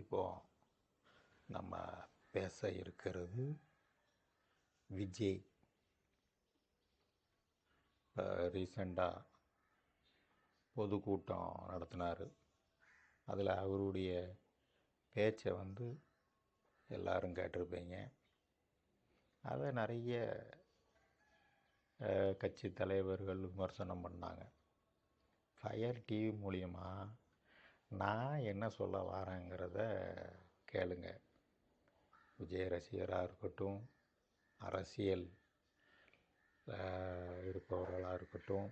இப்போ நம்ம பேச இருக்கிறது விஜய். இப்போ ரீசெண்டாக பொதுக்கூட்டம் நடத்தினார். அதில் அவருடைய பேச்சை வந்து எல்லாரும் கேட்டிருப்பீங்க. அதை நிறைய கட்சி தலைவர்கள் விமர்சனம் பண்ணாங்க. ஃபயர் டிவி மூலியமாக நான் என்ன சொல்ல வரேங்கிறத கேளுங்க. விஜய் ரசிகராக இருக்கட்டும் அரசியல் இருப்பவர்களாக இருக்கட்டும்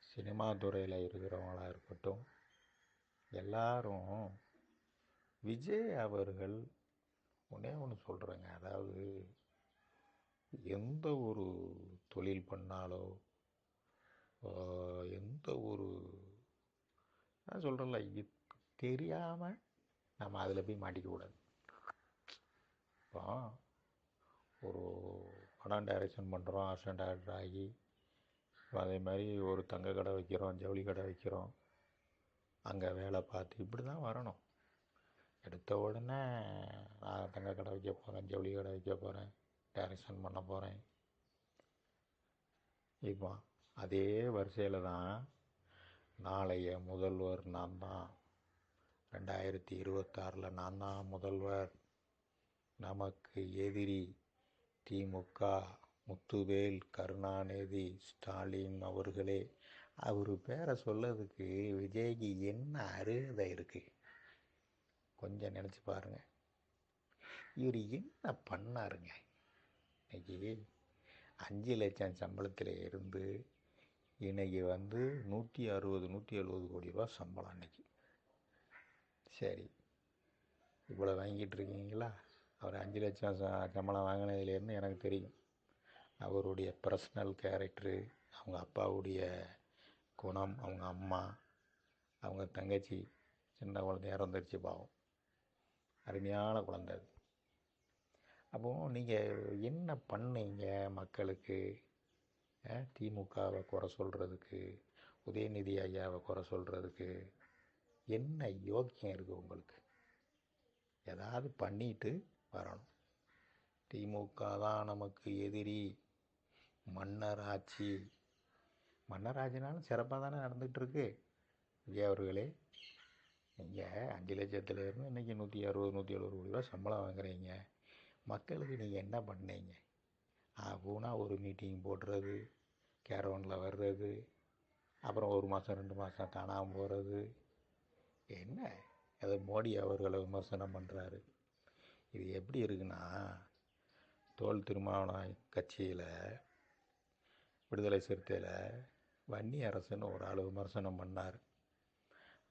சினிமா துறையில் இருக்கிறவங்களாக இருக்கட்டும் எல்லாரும் விஜய் அவர்கள் ஒன்றே ஒன்று சொல்கிறேங்க அதாவது எந்த ஒரு தொழில் பண்ணாலோ எந்த ஒரு நான் சொல்கிறேன்ல இது தெரியாமல் நம்ம அதில் போய் மாட்டிக்கக்கூடாது இப்போ ஒரு படம் டைரக்ஷன் பண்ணுறோம் ஆர்ஷன் டேரக்டர் ஆகி அதே மாதிரி ஒரு தங்க கடை வைக்கிறோம் ஜவுளி கடை வைக்கிறோம் அங்கே வேலை பார்த்து இப்படி தான் வரணும். எடுத்த உடனே நான் தங்க கடை வைக்க போகிறேன் ஜவுளி கடை வைக்க போகிறேன் டைரக்ஷன் பண்ண போகிறேன் இப்போ அதே வரிசையில் தான் நாளைய முதல்வர் நான் தான் ரெண்டாயிரத்தி இருபத்தாறில் நான் தான் முதல்வர். நமக்கு எதிரி திமுக முத்துவேல் கருணாநிதி ஸ்டாலின் அவர்களே அவர் பேரை சொல்லதுக்கு விஜய்க்கு என்ன அருகதை இருக்குது கொஞ்சம் நினச்சி பாருங்க. இவர் என்ன பண்ணாருங்க? இன்னைக்கு அஞ்சு லட்சம் சம்பளத்தில் இருந்து இன்னைக்கு வந்து நூற்றி அறுபது நூற்றி எழுபது கோடி ரூபா சம்பளம் அன்னைக்கு சரி. இவ்வளோ வாங்கிட்டு இருக்கீங்களா? அவர் அஞ்சு லட்சம் சம்பளம் வாங்கினதுலேருந்து எனக்கு தெரியும். அவருடைய பர்சனல் கேரக்டரு அவங்க அப்பாவுடைய குணம் அவங்க அம்மா அவங்க தங்கச்சி சின்ன குழந்தை இறந்துருச்சு பாவம். அருமையான குழந்தை அது. நீங்கள் என்ன பண்ணீங்க மக்களுக்கு? திமுகவை குறை சொல்கிறதுக்கு உதயநிதி ஐயாவை குறை சொல்கிறதுக்கு என்ன யோக்கியம் இருக்குது உங்களுக்கு? ஏதாவது பண்ணிட்டு வரணும். திமுக தான் நமக்கு எதிரி மன்னர் ஆட்சி. மன்னர் ஆட்சினாலும் சிறப்பாக தானே நடந்துகிட்ருக்கு. விஜய் அவர்களே நீங்கள் அஞ்சு லட்சத்தில் இருந்து இன்றைக்கி நூற்றி அறுபது நூற்றி எழுபது கோடி ரூபா சம்பளம் வாங்குறீங்க. மக்களுக்கு நீங்கள் என்ன பண்ணீங்க? போனா ஒரு மீட்டிங் போடுறது கேரவனில் வர்றது அப்புறம் ஒரு மாதம் ரெண்டு மாதம் காணாமல் போகிறது என்ன? அதை மோடி அவர்களை விமர்சனம் பண்ணுறாரு இது எப்படி இருக்குன்னா தோல் திருமாவளவன் கட்சியில் விடுதலை சிறுத்தையில் வன்னி அரசுன்னு ஒரு ஆள் விமர்சனம் பண்ணார்.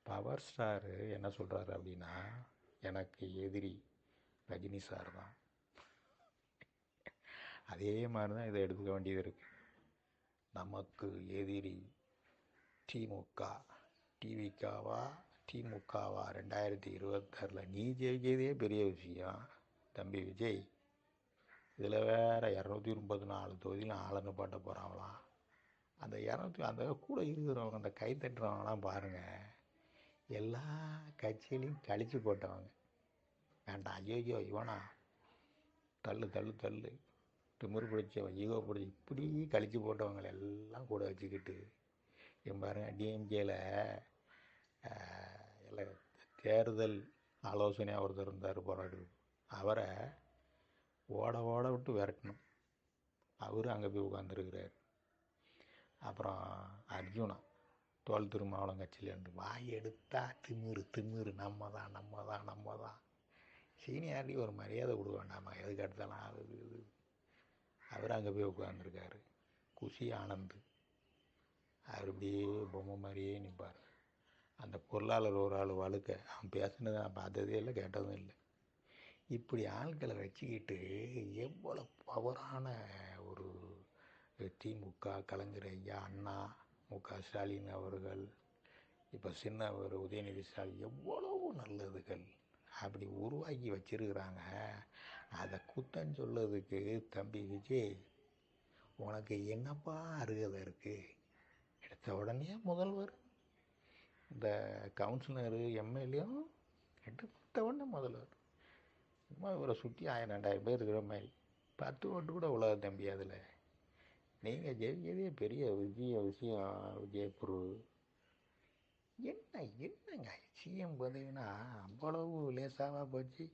பவர் ஸ்டாரு என்ன சொல்கிறாரு அப்படின்னா எனக்கு எதிரி ரஜினி சார் தான். அதே மாதிரி தான் இதை எடுத்துக்க வேண்டியது இருக்குது நமக்கு எதிரி திமுக டிவிக்காவா திமுகவா ரெண்டாயிரத்தி இருபத்தாறில் நீ ஜெயிக்கிறதே பெரிய விஷயம். தம்பி விஜய் இதில் வேறு இரநூத்தி முப்பத்தி நாலு தொகுதியில் ஆளுன்னு பாட்ட போகிறாங்களாம் அந்த இரநூத்தி அந்த கூட இருக்கிறவங்க அந்த கை தட்டுறவங்களாம் பாருங்கள் எல்லா கட்சியிலையும் கழிச்சு போட்டவங்க. வேண்டாம் ஐயோ இவனா தள்ளு தள்ளு தள்ளு. திமிரு பிடிச்சவன் ஈகோ பிடிச்சி இப்படி கழிச்சு போட்டவங்களை எல்லாம் கூட வச்சுக்கிட்டு இவன் பாருங்க டிஎம்கேல எல்லாம் தேர்தல் ஆலோசனையாக ஒருத்தர் இருந்தார் போராடு அவரை ஓட ஓட விட்டு விரட்டணும். அவர் அங்கே போய் உட்காந்துருக்கிறார் அப்புறம் அர்ஜுனா தோல் திருமாவளம் கட்சியிலேருந்து வாய் எடுத்தா திமிரு திமிரு நம்ம தான் நம்ம தான் நம்ம தான். சீனியாரிட்டி ஒரு மரியாதை கொடுக்க வேண்டாமா? எதுக்கு எடுத்தாலும் அது இது. அவர் அங்கே போய் உட்காந்துருக்காரு குஷி ஆனந்த். அவர் இப்படியே பொம்மை மாதிரியே நிற்பார் அந்த பொருளாளர் ஒரு ஆள் வழுக்க அவன் பேசுனதை நான் பார்த்ததே இல்லை கேட்டதும் இல்லை. இப்படி ஆட்களை வச்சுக்கிட்டு எவ்வளோ பவரான ஒரு திமுக கலைஞர் ஐயா அண்ணா மு க ஸ்டாலின் அவர்கள் இப்போ சின்னவர் உதயநிதி ஸ்டாலின் எவ்வளவு நல்லதுகள். அப்படி உருவாக்கி வச்சிருக்கிறாங்க. அதை குத்தம் சொல்லதுக்கு தம்பி விஜய் உனக்கு என்னப்பா அருகதை இருக்குது எடுத்த உடனே முதல்வர். இந்த கவுன்சிலரு எம்எல்ஏயும் எடுத்த உடனே முதல்வர். சும்மா இவரை சுற்றி ஆயிரம் ரெண்டாயிரம் பேர் இருக்கிற மாதிரி. பத்து ஓட்டு கூட உலக தம்பி அதில். நீங்கள் ஜெயிக்கிறதே பெரிய விஜய விஷயம் விஜயபுரு என்ன என்னங்க சிஎம் பதவின்னா அவ்வளவு லேசாவாக போச்சு.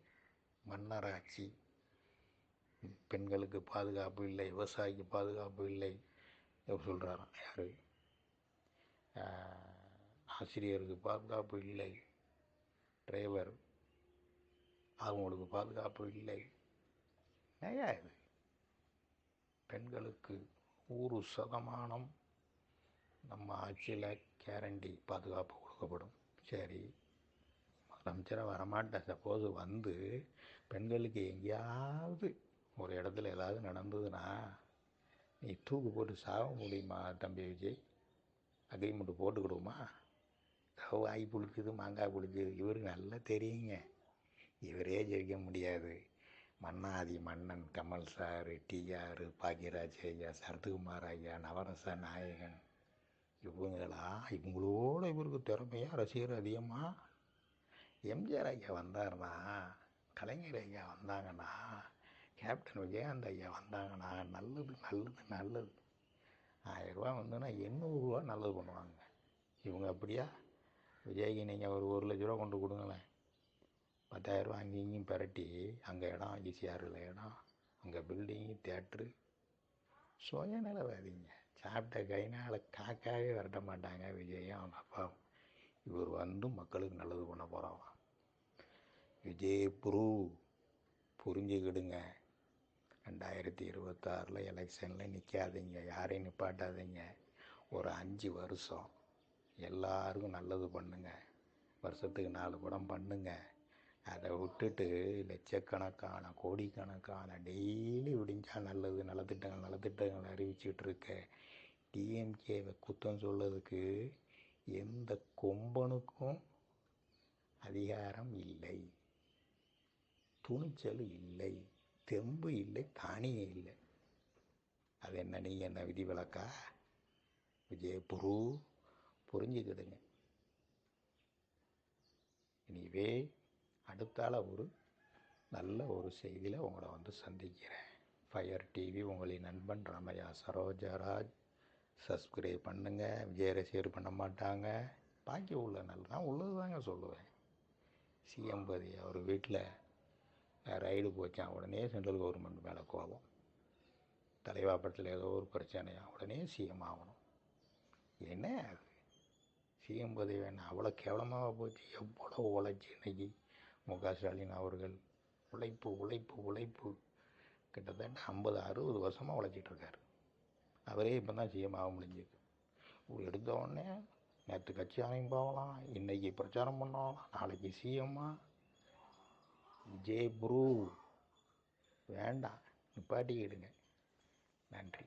மன்னராட்சி. பெண்களுக்கு பாதுகாப்பு இல்லை விவசாயிக்கு பாதுகாப்பு இல்லை சொல்கிறாராம் யார்? ஆசிரியருக்கு பாதுகாப்பு இல்லை. டிரைவர் அவங்களுக்கு பாதுகாப்பு இல்லை. நிறையா இது? பெண்களுக்கு நூறு சதமானம் நம்ம ஆட்சியில் கேரண்டி பாதுகாப்பு கொடுக்கப்படும். சரி முதலமைச்சராக வரமாட்டேன் சப்போஸ் வந்து பெண்களுக்கு எங்கேயாவது ஒரு இடத்துல ஏதாவது நடந்ததுன்னா நீ தூக்கு போட்டு சாக முடியுமா தம்பி விஜய்? அக்ரிமெண்ட் போட்டு கொடுமா வாய் புளிக்குது மாங்காய் புளிக்குது. இவருக்கு நல்லா தெரியுங்க. இவரே ஜெயிக்க முடியாது. மன்னாதி மன்னன் கமல் சார் டிஆர் பாக்யராஜ் ஐயா சரத்குமார் ஐயா நவரச நாயகன். இவங்களா இவங்களோட இவருக்கு திறமையாக ரசிகர் அதிகமாக எம்ஜிஆர் ஐயா வந்தாருன்னா கலைஞர் ஐயா வந்தாங்கன்னா கேப்டன் விஜயகாந்த் ஐயா வந்தாங்கன்னா நல்லது நல்லது நல்லது. ஆயிரரூபா வந்துன்னா எண்ணூறுரூவா நல்லது பண்ணுவாங்க. இவங்க அப்படியா? விஜய்க்கு நீங்கள் ஒரு ஒரு லட்ச ரூபா கொண்டு கொடுங்களேன். பத்தாயிரரூபா அங்கேயும் இங்கேயும் பெரட்டி அங்கே இடம் ஈசிஆரில் இடம் அங்கே பில்டிங்கு தேட்ரு சுயநலவாதிங்க சாப்பிட்ட கைனால் காக்காவே விரட்ட மாட்டாங்க விஜயும் அவங்க அப்பாவும். இவர் வந்து மக்களுக்கு நல்லது பண்ண போகிறான் விஜய் புரு புரிஞ்சுக்கிடுங்க. ரெண்டாயிரத்தி இருபத்தாறில் எலெக்ஷனில் நிற்காதீங்க யாரையும் நிப்பாட்டாதீங்க. ஒரு அஞ்சு வருஷம் எல்லாருக்கும் நல்லது பண்ணுங்க. வருஷத்துக்கு நாலு படம் பண்ணுங்க. அதை விட்டுட்டு லட்சக்கணக்கான கோடிக்கணக்கான டெய்லி விடிஞ்சா நல்லது நலத்திட்டங்கள் நலத்திட்டங்கள் அறிவிச்சிட்டு இருக்க. டிஎம்கேவை குத்தம் சொல்லதுக்கு எந்த கொம்பனுக்கும் அதிகாரம் இல்லை. துணிச்சல் இல்லை. தெம்பு இல்லை தானியம் இல்லை. அது என்ன நீ என்ன விதி விளக்கா? விஜயபுரு புரிஞ்சுக்கிடுங்க இனிவே அடுத்தால ஒரு நல்ல ஒரு செய்தியில் உங்களை வந்து சந்திக்கிறேன். ஃபயர் டிவி உங்களின் நண்பன் ரமையா சரோஜராஜ். சப்ஸ்கிரைப் பண்ணுங்கள் விஜய் ரசிகர் பண்ண மாட்டாங்க. பாக்கி உள்ள நல்ல நான் உள்ளது தாங்க சொல்லுவேன் சிஎம்பதி அவர் வீட்டில் ரைடு போச்சான் உடனே சென்ட்ரல் கவர்மெண்ட் மேலே கோபம். தலைவாப்பட்டத்தில் ஏதோ ஒரு பிரச்சனையா? உடனே சிஎம் ஆகணும். என்ன? அது சிஎம் பதவி வேணாம் அவ்வளோ கேவலமாக போச்சு? எவ்வளோ உழைச்சி இன்னைக்கு மு க ஸ்டாலின் அவர்கள்? உழைப்பு உழைப்பு உழைப்பு. கிட்டத்தட்ட ஐம்பது அறுபது வருஷமாக உழைச்சிட்டு இருக்காரு. அவரே இப்போ தான் சிஎம் ஆக முடிஞ்சது எடுத்த உடனே நேற்று கட்சி ஆரம்பிப்பாகலாம் போகலாம். பிரச்சாரம் பண்ணலாம் நாளைக்கு சிஎம்மா ஜே ப்ரூ. வேண்டாம் நிப்பாட்டிக்கிடுங்க. நன்றி.